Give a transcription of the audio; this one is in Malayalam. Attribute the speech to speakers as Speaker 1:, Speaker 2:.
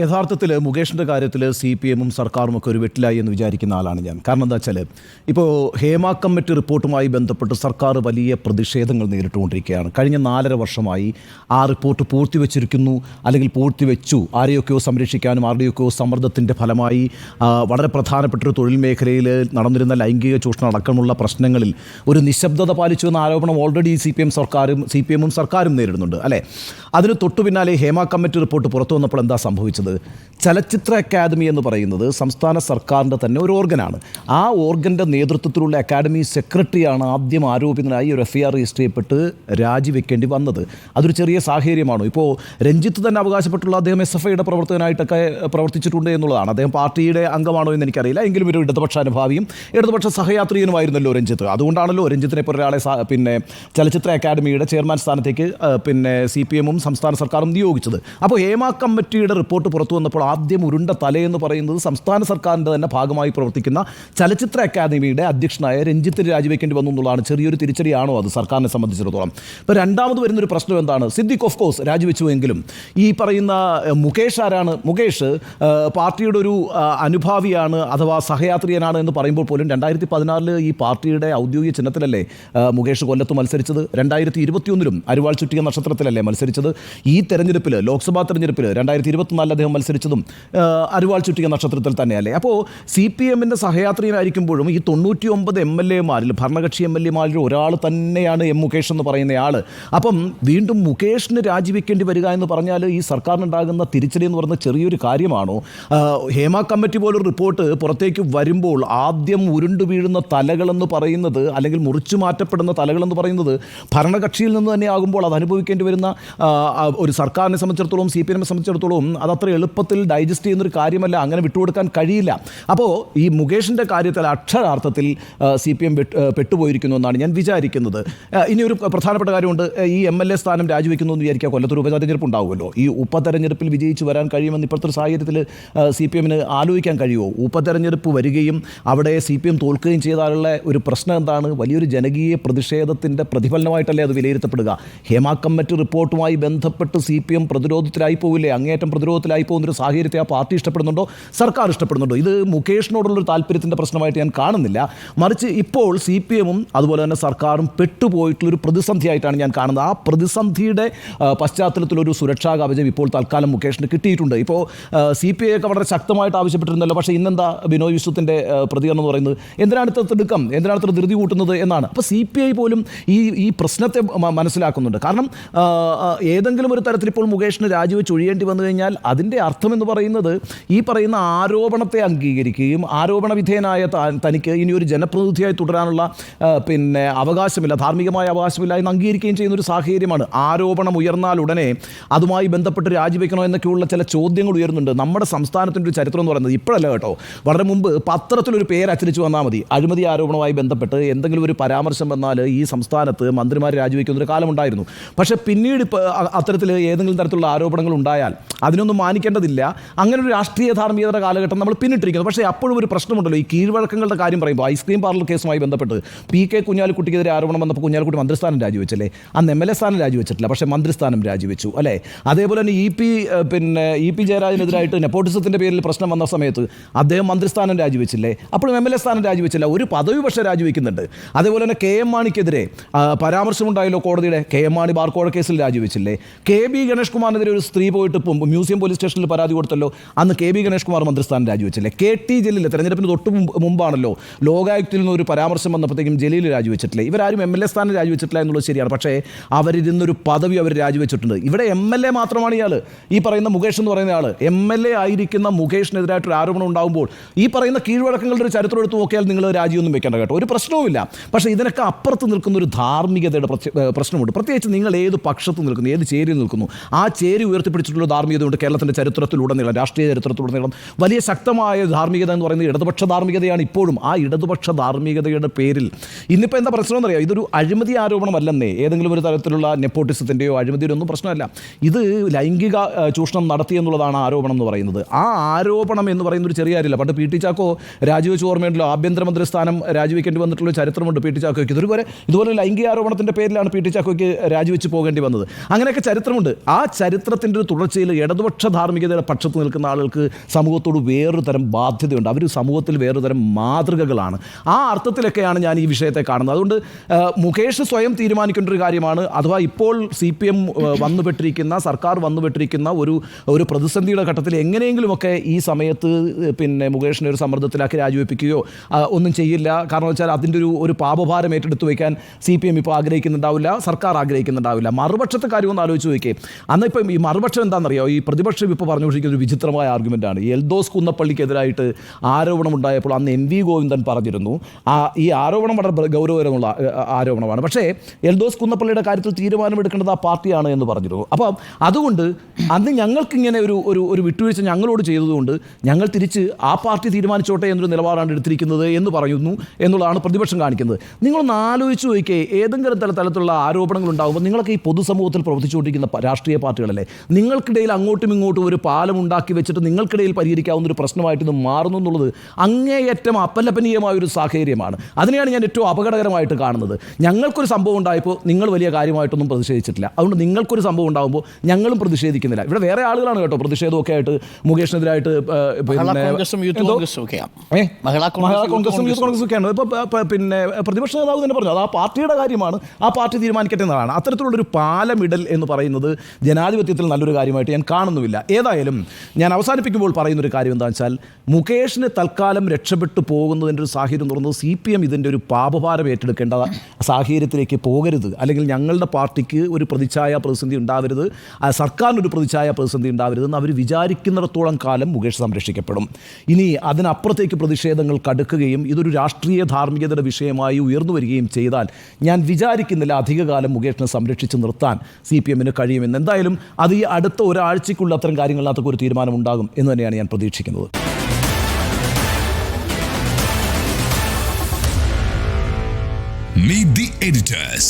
Speaker 1: യഥാർത്ഥത്തിൽ മുകേഷിന്റെ കാര്യത്തിൽ സി പി എമ്മും സർക്കാരും ഒക്കെ ഒരു വെട്ടിലായി എന്ന് വിചാരിക്കുന്ന ആളാണ് ഞാൻ. കാരണം എന്താ വെച്ചാൽ ഇപ്പോൾ ഹേമ കമ്മിറ്റി റിപ്പോർട്ടുമായി ബന്ധപ്പെട്ട് സർക്കാർ വലിയ പ്രതിഷേധങ്ങൾ നേരിട്ടുകൊണ്ടിരിക്കുകയാണ്. കഴിഞ്ഞ നാലര വർഷമായി ആ റിപ്പോർട്ട് പൂർത്തിവെച്ചിരിക്കുന്നു അല്ലെങ്കിൽ പൂർത്തിവെച്ചു ആരെയൊക്കെയോ സംരക്ഷിക്കാനും ആരുടെയൊക്കെയോ സമ്മർദ്ദത്തിന്റെ ഫലമായി വളരെ പ്രധാനപ്പെട്ട ഒരു തൊഴിൽ മേഖലയിൽ നടന്നിരുന്ന ലൈംഗിക ചൂഷണം അടക്കമുള്ള പ്രശ്നങ്ങളിൽ ഒരു നിശബ്ദത പാലിച്ചു എന്ന ആരോപണം ഓൾറെഡി സി പി എം സർക്കാരും സി പി എമ്മും സർക്കാരും നേരിടുന്നുണ്ട് അല്ലേ? അതിന് തൊട്ടു പിന്നാലെ ഹേമ കമ്മിറ്റി റിപ്പോർട്ട് പുറത്തു വന്നപ്പോൾ എന്താ സംഭവിച്ചത്? ചലച്ചിത്ര അക്കാദമി എന്ന് പറയുന്നത് സംസ്ഥാന സർക്കാരിന്റെ തന്നെ ഒരു ഓർഗനാണ്. ആ ഓർഗന്റെ നേതൃത്വത്തിലുള്ള അക്കാദമി സെക്രട്ടറിയാണ് ആദ്യം ആരോപിതനായി ഒരു എഫ് ഐ ആർ രജിസ്റ്റർ ചെയ്യപ്പെട്ട് രാജിവെക്കേണ്ടി വന്നത്. അതൊരു ചെറിയ സാഹചര്യമാണോ. ഇപ്പോൾ രഞ്ജിത്ത് തന്നെ അവകാശപ്പെട്ടുള്ള അദ്ദേഹം എസ് എഫ് ഐയുടെ പ്രവർത്തകനായിട്ടൊക്കെ പ്രവർത്തിച്ചിട്ടുണ്ട് എന്നുള്ളതാണ്. അദ്ദേഹം പാർട്ടിയുടെ അംഗമാണോ എന്ന് എനിക്കറിയില്ല. എങ്കിലും ഒരു ഇടതുപക്ഷ അനുഭാവിയും ഇടതുപക്ഷ സഹയാത്രികനുമായിരുന്നല്ലോ രഞ്ജിത്ത്. അതുകൊണ്ടാണല്ലോ രഞ്ജിത്തിനെ പോലെ ഒരാളെ പിന്നെ ചലച്ചിത്ര അക്കാദമിയുടെ ചെയർമാൻ സ്ഥാനത്തേക്ക് പിന്നെ സി പി എമ്മും സംസ്ഥാന സർക്കാരും നിയോഗിച്ചത്. അപ്പോൾ ഹേമ കമ്മിറ്റിയുടെ റിപ്പോർട്ട് പുറത്തു വന്നപ്പോൾ ആദ്യം ഉരുണ്ട തലയെന്ന് പറയുന്നത് സംസ്ഥാന സർക്കാരിന്റെ തന്നെ ഭാഗമായി പ്രവർത്തിക്കുന്ന ചലച്ചിത്ര അക്കാദമിയുടെ അധ്യക്ഷനായ രഞ്ജിത്ത് രാജിവെക്കേണ്ടി വന്നു എന്നുള്ളതാണ് ചെറിയൊരു തിരിച്ചടിയാണോ അത് സർക്കാരിനെ സംബന്ധിച്ചിടത്തോളം. ഇപ്പോൾ രണ്ടാമത് വരുന്നൊരു പ്രശ്നം എന്താണ്? സിദ്ദിഖ് ഓഫ് കോഴ്സ് രാജിവെച്ചുവെങ്കിലും ഈ പറയുന്ന മുകേഷ് ആരാണ്? മുകേഷ് പാർട്ടിയുടെ ഒരു അനുഭാവിയാണ് അഥവാ സഹയാത്രിയനാണ് എന്ന് പറയുമ്പോൾ പോലും രണ്ടായിരത്തി പതിനാറിൽ ഈ പാർട്ടിയുടെ ഔദ്യോഗിക ചിഹ്നത്തിലല്ലേ മുകേഷ് കൊല്ലത്ത് മത്സരിച്ചത്? രണ്ടായിരത്തി ഇരുപത്തിയൊന്നിലും അരുവാൾ ചുറ്റിക നക്ഷത്രത്തിലല്ലേ മത്സരിച്ചത്? ഈ തെരഞ്ഞെടുപ്പിൽ ലോക്സഭാ തെരഞ്ഞെടുപ്പിൽ രണ്ടായിരത്തി ഇരുപത്തിനാലിൽ അദ്ദേഹം മത്സരിച്ചതും അരുവാൾ ചുറ്റിക നക്ഷത്രത്തിൽ തന്നെയല്ലേ? അപ്പോൾ സി പി എമ്മിന്റെ സഹയാത്രികനായിരിക്കുമ്പോഴും ഈ തൊണ്ണൂറ്റി ഒമ്പത് എം എൽ എമാരിൽ ഭരണകക്ഷി എം എൽ എമാരിൽ ഒരാൾ തന്നെയാണ് എം മുകേഷ് എന്ന് പറയുന്ന ആൾ അപ്പം വീണ്ടും മുകേഷിന് രാജിവെക്കേണ്ടി വരിക എന്ന് പറഞ്ഞാൽ ഈ സർക്കാരിനുണ്ടാകുന്ന തിരിച്ചടി എന്ന് പറയുന്ന ചെറിയൊരു കാര്യമാണോ? ഹേമ കമ്മിറ്റി പോലൊരു റിപ്പോർട്ട് പുറത്തേക്ക് വരുമ്പോൾ ആദ്യം ഉരുണ്ടു വീഴുന്ന തലകളെന്ന് പറയുന്നത് അല്ലെങ്കിൽ മുറിച്ചു മാറ്റപ്പെടുന്ന തലകളെന്ന് പറയുന്നത് ഭരണകക്ഷിയിൽ നിന്ന് തന്നെ ആകുമ്പോൾ അത് അനുഭവിക്കേണ്ടി വരുന്ന ഒരു സർക്കാരിനെ സംബന്ധിച്ചിടത്തോളം സി പി എമ്മിനെ സംബന്ധിച്ചിടത്തോളം അത് അത്ര എളുപ്പത്തിൽ ഡൈജസ്റ്റ് ചെയ്യുന്നൊരു കാര്യമല്ല അങ്ങനെ വിട്ടുകൊടുക്കാൻ കഴിയില്ല. അപ്പോൾ ഈ മുകേഷിന്റെ കാര്യത്തിൽ അക്ഷരാർത്ഥത്തിൽ സി പി എം പെട്ടുപോയിരിക്കുന്നു എന്നാണ് ഞാൻ വിചാരിക്കുന്നത്. ഒരു പ്രധാനപ്പെട്ട കാര്യമുണ്ട്. ഈ എം എൽ എ സ്ഥാനം രാജിവെക്കുന്നു എന്ന് വിചാരിക്കുക കൊല്ലത്തൊരു ഉപതെരഞ്ഞെടുപ്പ് ഉണ്ടാവുമല്ലോ ഈ ഉപതെരഞ്ഞെടുപ്പിൽ വിജയിച്ച് വരാൻ കഴിയുമെന്ന് ഇപ്പോഴത്തെ ഒരു സാഹചര്യത്തിൽ സി പി എമ്മിന് ആലോചിക്കാൻ കഴിയുമോ? ഉപതെരഞ്ഞെടുപ്പ് വരികയും അവിടെ സി പി എം തോൽക്കുകയും ചെയ്താലുള്ള ഒരു പ്രശ്നം എന്താണ്? വലിയൊരു ജനകീയ പ്രതിഷേധത്തിന്റെ പ്രതിഫലനമായിട്ടല്ലേ അത് വിലയിരുത്തപ്പെടുക. ഹേമാ കമ്മിറ്റി റിപ്പോർട്ടുമായി ബന്ധപ്പെട്ട് സി പി എം പ്രതിരോധത്തിലായി പോവില്ലേ? അങ്ങേയറ്റം പ്രതിരോധത്തിലായി പോകുന്നൊരു സാഹചര്യത്തെ ആ പാർട്ടി ഇഷ്ടപ്പെടുന്നുണ്ടോ? സർക്കാർ ഇഷ്ടപ്പെടുന്നുണ്ടോ? ഇത് മുകേഷിനോടുള്ളൊരു താല്പര്യത്തിന്റെ പ്രശ്നമായിട്ട് ഞാൻ കാണുന്നില്ല. മറിച്ച് ഇപ്പോൾ സി പി എമ്മും അതുപോലെ തന്നെ സർക്കാരും പെട്ടുപോയിട്ടുള്ളൊരു പ്രതിസന്ധിയായിട്ടാണ് ഞാൻ കാണുന്നത്. ആ പ്രതിസന്ധിയുടെ പശ്ചാത്തലത്തിലൊരു സുരക്ഷാ കവചം ഇപ്പോൾ തൽക്കാലം മുകേഷിന് കിട്ടിയിട്ടുണ്ട്. ഇപ്പോൾ സി പി ഐ ഒക്കെ വളരെ ശക്തമായിട്ട് ആവശ്യപ്പെട്ടിരുന്നല്ലോ. പക്ഷേ ഇന്നെന്താ ബിനോയ് വിശ്വത്തിന്റെ പ്രതികരണം എന്ന് പറയുന്നത്? എന്തിനാണ് ഇത്ര തിടുക്കം? എന്തിനാണ് ഇത്ര ധൃതി കൂട്ടുന്നത് എന്നാണ്. അപ്പോൾ സി പി ഐ പോലും ഈ ഈ പ്രശ്നത്തെ മനസ്സിലാക്കുന്നുണ്ട്. കാരണം ഏതെങ്കിലും ഒരു തരത്തിൽ ഇപ്പോൾ മുകേഷിന് രാജിവെച്ച് ഒഴിയേണ്ടി വന്നു കഴിഞ്ഞാൽ അതിന്റെ അർത്ഥം എന്ന് പറയുന്നത് ഈ പറയുന്ന ആരോപണത്തെ അംഗീകരിക്കുകയും ആരോപണ വിധേയനായ തനിക്ക് ഇനി ഒരു ജനപ്രതിനിധിയായി തുടരാനുള്ള പിന്നെ അവകാശമില്ല ധാർമ്മികമായ അവകാശമില്ല എന്ന് അംഗീകരിക്കുകയും ചെയ്യുന്ന ഒരു സാഹചര്യമാണ്. ആരോപണം ഉയർന്നാൽ ഉടനെ അതുമായി ബന്ധപ്പെട്ട് രാജിവെക്കണോ എന്നൊക്കെയുള്ള ചില ചോദ്യങ്ങൾ ഉയരുന്നുണ്ട്. നമ്മുടെ സംസ്ഥാനത്തിന്റെ ഒരു ചരിത്രം എന്ന് പറയുന്നത് ഇപ്പോഴല്ല കേട്ടോ. വളരെ മുമ്പ് പത്രത്തിലൊരു പേര് അച്ചടിച്ച് വന്നാൽ മതി. അഴിമതി ആരോപണവുമായി ബന്ധപ്പെട്ട് എന്തെങ്കിലും ഒരു പരാമർശം വന്നാൽ ഈ സംസ്ഥാനത്ത് മന്ത്രിമാർ രാജിവെക്കുന്ന ഒരു കാലമുണ്ടായിരുന്നു. പക്ഷേ പിന്നീട് ഇപ്പോൾ അത്തരത്തിൽ ഏതെങ്കിലും തരത്തിലുള്ള ആരോപണങ്ങൾ ഉണ്ടായാൽ അതിനൊന്നും മാനിക്കേണ്ടതില്ല. അങ്ങനെ ഒരു രാഷ്ട്രീയ ധാർമ്മികതയുടെ കാലഘട്ടം നമ്മൾ പിന്നിട്ടിരിക്കുന്നു. പക്ഷേ അപ്പോഴും ഒരു പ്രശ്നമുണ്ടല്ലോ. ഈ കീഴ്വഴക്കങ്ങളുടെ കാര്യം പറയുമ്പോൾ ഐസ്ക്രീം പാർലർ കേസുമായി ബന്ധപ്പെട്ട് പി കെ കുഞ്ഞാലിക്കുട്ടിക്കെതിരെ ആരോപണം വന്നപ്പോൾ കുഞ്ഞാലിക്കുട്ടി മന്ത്രിസ്ഥാനം രാജിവെച്ചല്ലേ? അന്ന് എം എൽ എ സ്ഥാനം രാജിവെച്ചിട്ടില്ല. പക്ഷേ മന്ത്രിസ്ഥാനം രാജിവെച്ചു അല്ലേ? അതേപോലെ തന്നെ ഇ പി പിന്നെ ഇ പി ജയരാജനെതിരായിട്ട് നെപ്പോട്ടിസത്തിന്റെ പേരിൽ പ്രശ്നം വന്ന സമയത്ത് അദ്ദേഹം മന്ത്രിസ്ഥാനം രാജിവെച്ചില്ലേ? അപ്പോഴും എം എൽ എ സ്ഥാനം രാജിവെച്ചില്ല. ഒരു പദവി പക്ഷേ രാജിവെക്കുന്നുണ്ട്. അതേപോലെ തന്നെ കെ എം മാണിക്കെതിരെ പരാമർശമുണ്ടായല്ലോ കോടതിയുടെ കെ എം മാണി ബാർക്കോഴ കേസിൽ രാജിവെച്ചില്ലേ? കെ ബി ഗണേഷ് കുമാറിനെതിരെ ഒരു സ്ത്രീ പോയിട്ട് മ്യൂസിയം പോലീസ് സ്റ്റേഷനിൽ പരാതി കൊടുത്തല്ലോ. അന്ന് കെ ബി ഗണേഷ് കുമാർ മന്ത്രിസ്ഥാനം രാജിവെച്ചില്ലേ? കെ ടി ജലീൽ തെരഞ്ഞെടുപ്പിന് തൊട്ട് മുമ്പ് മുമ്പാണല്ലോ ലോകായുക്തിൽ നിന്ന് ഒരു പരാമർശം വന്നപ്പോഴത്തേക്കും ജലീൽ രാജിവെച്ചിട്ടില്ല? ഇവരാരും എം എൽ എ സ്ഥാനം രാജിവെച്ചിട്ടില്ല എന്നുള്ളത് ശരിയാണ്. പക്ഷേ അവരിരുന്നൊരു പദവി അവർ രാജിവെച്ചിട്ടുണ്ട്. ഇവിടെ എം എൽ എ മാത്രമാണ് ഇയാൾ ഈ പറയുന്ന മുകേഷ് എന്ന് പറയുന്ന ആൾ എം എൽ എ ആയിരിക്കുന്ന മുകേഷിനെതിരായിട്ടൊരു ആരോപണം ഉണ്ടാകുമ്പോൾ ഈ പറയുന്ന കീഴ്വഴക്കങ്ങളുടെ ഒരു ചരിത്രം എടുത്ത് നോക്കിയാൽ നിങ്ങൾ രാജിയൊന്നും വെക്കേണ്ട കേട്ടോ. ഒരു പ്രശ്നവുമില്ല പക്ഷേ ഇതിനൊക്കെ അപ്പുറത്ത് നിൽക്കുന്ന ഒരു ധാർമ്മികതയുടെ പ്രശ്നമുണ്ട്. പ്രത്യേകിച്ച് നിങ്ങൾ ഏത് പക്ഷത്ത് നിൽക്കുന്നു? ഏത് ചേരിയിൽ നിൽക്കുന്നു? ആ ചേരി ഉയർത്തിപ്പിടിച്ചിട്ടുള്ള ധാർമ്മികതയുണ്ട് കേരളത്തിന്റെ ചരിത്രത്തിലുടനീളം രാഷ്ട്രീയ ചരിത്രത്തിലുടനീളം വലിയ ശക്തമായ ധാർമ്മികത എന്ന് പറയുന്നത് ഇടതുപക്ഷ ധാർമ്മികതയാണ് ഇപ്പോഴും. ആ ഇടതുപക്ഷ ധാർമ്മികതയുടെ പേരിൽ ഇന്നിപ്പോൾ എന്താ പ്രശ്നം എന്നറിയാം? ഇതൊരു അഴിമതി ആരോപണമല്ലെന്നേ. ഏതെങ്കിലും ഒരു തരത്തിലുള്ള നെപ്പോട്ടിസത്തിന്റെയോ അഴിമതിയുടെ ഒന്നും പ്രശ്നമല്ല. ഇത് ലൈംഗിക ചൂഷണം നടത്തി എന്നുള്ളതാണ് ആരോപണം എന്ന് പറയുന്നത്. ആ ആരോപണം എന്ന് പറയുന്ന ഒരു ചെറിയ കാര്യമില്ല. പണ്ട് പി ടി ചാക്കോ രാജിവെച്ച് ഓർമ്മയുണ്ടല്ലോ. ആഭ്യന്തരമന്ത്രി സ്ഥാനം രാജിവെക്കേണ്ടി വന്നിട്ടുള്ള ചരിത്രമുണ്ട് പി ടി ചാക്കോയ്ക്ക്. ഇതുപോലെ ഇതുപോലെ ലൈംഗിക ആരോപണത്തിന്റെ പേരിലാണ് പി ടി ചാക്കോയ്ക്ക് രാജിവെച്ച് പോകേണ്ടി വന്നത്. അങ്ങനെയൊക്കെ ചരിത്രമുണ്ട്. ആ ചരിത്രത്തിന്റെ ഒരു തുടർച്ചയിൽ ഇടതുപക്ഷ ധാർമ്മികതയുടെ പക്ഷത്ത് നിൽക്കുന്ന ആളുകൾക്ക് സമൂഹത്തോട് വേറൊരു തരം ബാധ്യതയുണ്ട്. അവർ സമൂഹത്തിൽ വേറൊരു തരം മാതൃകകളാണ്. ആ അർത്ഥത്തിലൊക്കെയാണ് ഞാൻ ഈ വിഷയത്തെ കാണുന്നത്. അതുകൊണ്ട് മുകേഷ് സ്വയം തീരുമാനിക്കേണ്ട ഒരു കാര്യമാണ്. അഥവാ ഇപ്പോൾ സി പി എം വന്നുപെട്ടിരിക്കുന്ന സർക്കാർ വന്നുപെട്ടിരിക്കുന്ന ഒരു ഒരു പ്രതിസന്ധിയുടെ ഘട്ടത്തിൽ എങ്ങനെയെങ്കിലുമൊക്കെ ഈ സമയത്ത് പിന്നെ മുകേഷിനെ ഒരു സമ്മർദ്ദത്തിലാക്കി രാജിവെപ്പിക്കുകയോ ഒന്നും ചെയ്യില്ല. കാരണം വെച്ചാൽ അതിന്റെ ഒരു ഒരു പാപഭാരം ഏറ്റെടുത്ത് വയ്ക്കാൻ സി പി എം ഇപ്പോൾ ആഗ്രഹിക്കുന്നുണ്ടാവില്ല. സർക്കാർ ആഗ്രഹിക്കുന്നുണ്ടാവില്ല. മറുപക്ഷത്തെ കാര്യം ഒന്ന് ആലോചിച്ച് നോക്കിയേ. അന്ന് ഇപ്പം ഈ മറുപക്ഷം എന്താണെന്നറിയോ? ഈ പ്രതിപക്ഷം ഇപ്പോൾ പറഞ്ഞുകൊണ്ടിരിക്കുന്ന ഒരു വിചിത്രമായ ആർഗ്യുമെന്റാണ്. എൽദോസ് കുന്നപ്പള്ളിക്കെതിരായിട്ട് ആരോപണം ഉണ്ടായപ്പോൾ അന്ന് എൻ വി ഗോവിന്ദൻ പറഞ്ഞിരുന്നു. ആ ഈ ആരോപണം വളരെ ഗൗരവകരമുള്ള ആരോപണമാണ്. പക്ഷേ എൽദോസ് കുന്നപ്പള്ളിയുടെ കാര്യത്തിൽ തീരുമാനമെടുക്കേണ്ടത് ആ പാർട്ടിയാണ് എന്ന് പറഞ്ഞിരുന്നു. അപ്പം അതുകൊണ്ട് അന്ന് ഞങ്ങൾക്കിങ്ങനെ ഒരു ഒരു ഒരു വിട്ടുവീഴ്ച ഞങ്ങളോട് ചെയ്തതുകൊണ്ട് ഞങ്ങൾ തിരിച്ച് ആ പാർട്ടി തീരുമാനിച്ചോട്ടെ എന്നൊരു നിലപാടാണ് എടുത്തിരിക്കുന്നത് എന്ന് പറയുന്നു എന്നുള്ളതാണ് പ്രതിപക്ഷം കാണിക്കുന്നത്. നിങ്ങളൊന്ന് ആലോചിച്ച് നോക്കിയേ ഏതെങ്കിലും തല തലത്തിലുള്ള ആരോപണങ്ങൾ ഉണ്ടാകുമ്പോൾ നിങ്ങളൊക്കെ ഈ പൊതുസമൂഹത്തിൽ പ്രവർത്തിച്ചുകൊണ്ടിരിക്കുന്ന രാഷ്ട്രീയ പാർട്ടികളല്ലേ? നിങ്ങൾക്കിടയിൽ അങ്ങോട്ടും ഇങ്ങോട്ടും ഒരു പാലം ഉണ്ടാക്കി വെച്ചിട്ട് നിങ്ങൾക്കിടയിൽ പരിഹരിക്കാവുന്ന ഒരു പ്രശ്നമായിട്ട് ഇത് മാറുന്നു എന്നുള്ളത് അങ്ങേയറ്റം അപ്പല്ലപ്പനീയമായ ഒരു സാഹചര്യമാണ്. അതിനെയാണ് ഞാൻ ഏറ്റവും അപകടകരമായിട്ട് കാണുന്നത്. ഞങ്ങൾക്കൊരു സംഭവം ഉണ്ടായപ്പോൾ നിങ്ങൾ വലിയ കാര്യമായിട്ടൊന്നും പ്രതിഷേധിച്ചിട്ടില്ല. അതുകൊണ്ട് നിങ്ങൾക്കൊരു സംഭവം ഉണ്ടാകുമ്പോൾ ഞങ്ങളും പ്രതിഷേധിക്കുന്നില്ല. ഇവിടെ വേറെ ആളുകളാണ് കേട്ടോ പ്രതിഷേധമൊക്കെ ആയിട്ട് മുകേഷിനെതിരായിട്ട്
Speaker 2: മഹിളാ കോൺഗ്രസും യൂത്ത് കോൺഗ്രസും ഒക്കെയാണ്.
Speaker 1: ഇപ്പോൾ പിന്നെ പ്രതിപക്ഷ നേതാവ് തന്നെ പറഞ്ഞു. അത് ആ പാർട്ടിയുടെ കാര്യമാണ്. ആ പാർട്ടി തീരുമാനിക്കട്ടെ എന്നതാണ്. അത്തരത്തിലുള്ളൊരു പാലമിടൽ എന്ന് പറയുന്നത് ജനാധിപത്യത്തിൽ നല്ലൊരു കാര്യമായിട്ട് ഞാൻ കാണുന്നുമില്ല. ഏതായാലും ഞാൻ അവസാനിപ്പിക്കുമ്പോൾ പറയുന്നൊരു കാര്യം എന്താ വെച്ചാൽ മുകേഷിന് തൽക്കാലം രക്ഷപ്പെട്ടു പോകുന്നതിന്റെ ഒരു സാഹചര്യം തുറന്നത് സി പി എം ഇതിന്റെ ഒരു പാപഭാരം ഏറ്റെടുക്കേണ്ട സാഹചര്യത്തിലേക്ക് പോകരുത്. അല്ലെങ്കിൽ ഞങ്ങളുടെ പാർട്ടിക്ക് ഒരു പ്രതിച്ഛായ പ്രതിസന്ധി ഉണ്ടാവരുത്. സർക്കാരിന് സർക്കാരിനൊരു പ്രതിച്ഛായ പ്രതിസന്ധി ഉണ്ടാവരുതെന്ന് അവർ വിചാരിക്കുന്നിടത്തോളം കാലം മുകേഷ് സംരക്ഷിക്കപ്പെടും. ഇനി അതിനപ്പുറത്തേക്ക് പ്രതിഷേധങ്ങൾ കടുക്കുകയും ഇതൊരു രാഷ്ട്രീയ ധാർമ്മികതയുടെ വിഷയമായി ഉയർന്നു വരികയും ചെയ്താൽ ഞാൻ വിചാരിക്കുന്നില്ല അധികകാലം മുകേഷിനെ സംരക്ഷിച്ച് നിർത്താൻ സി പി എമ്മിന് കഴിയുമെന്ന്. എന്തായാലും അത് ഈ അടുത്ത ഒരാഴ്ചയ്ക്കുള്ള അത്തരം കാര്യങ്ങളിനകത്തൊക്കെ ഒരു തീരുമാനം ഉണ്ടാകും എന്ന് തന്നെയാണ് ഞാൻ പ്രതീക്ഷിക്കുന്നത്
Speaker 3: Meet the editors.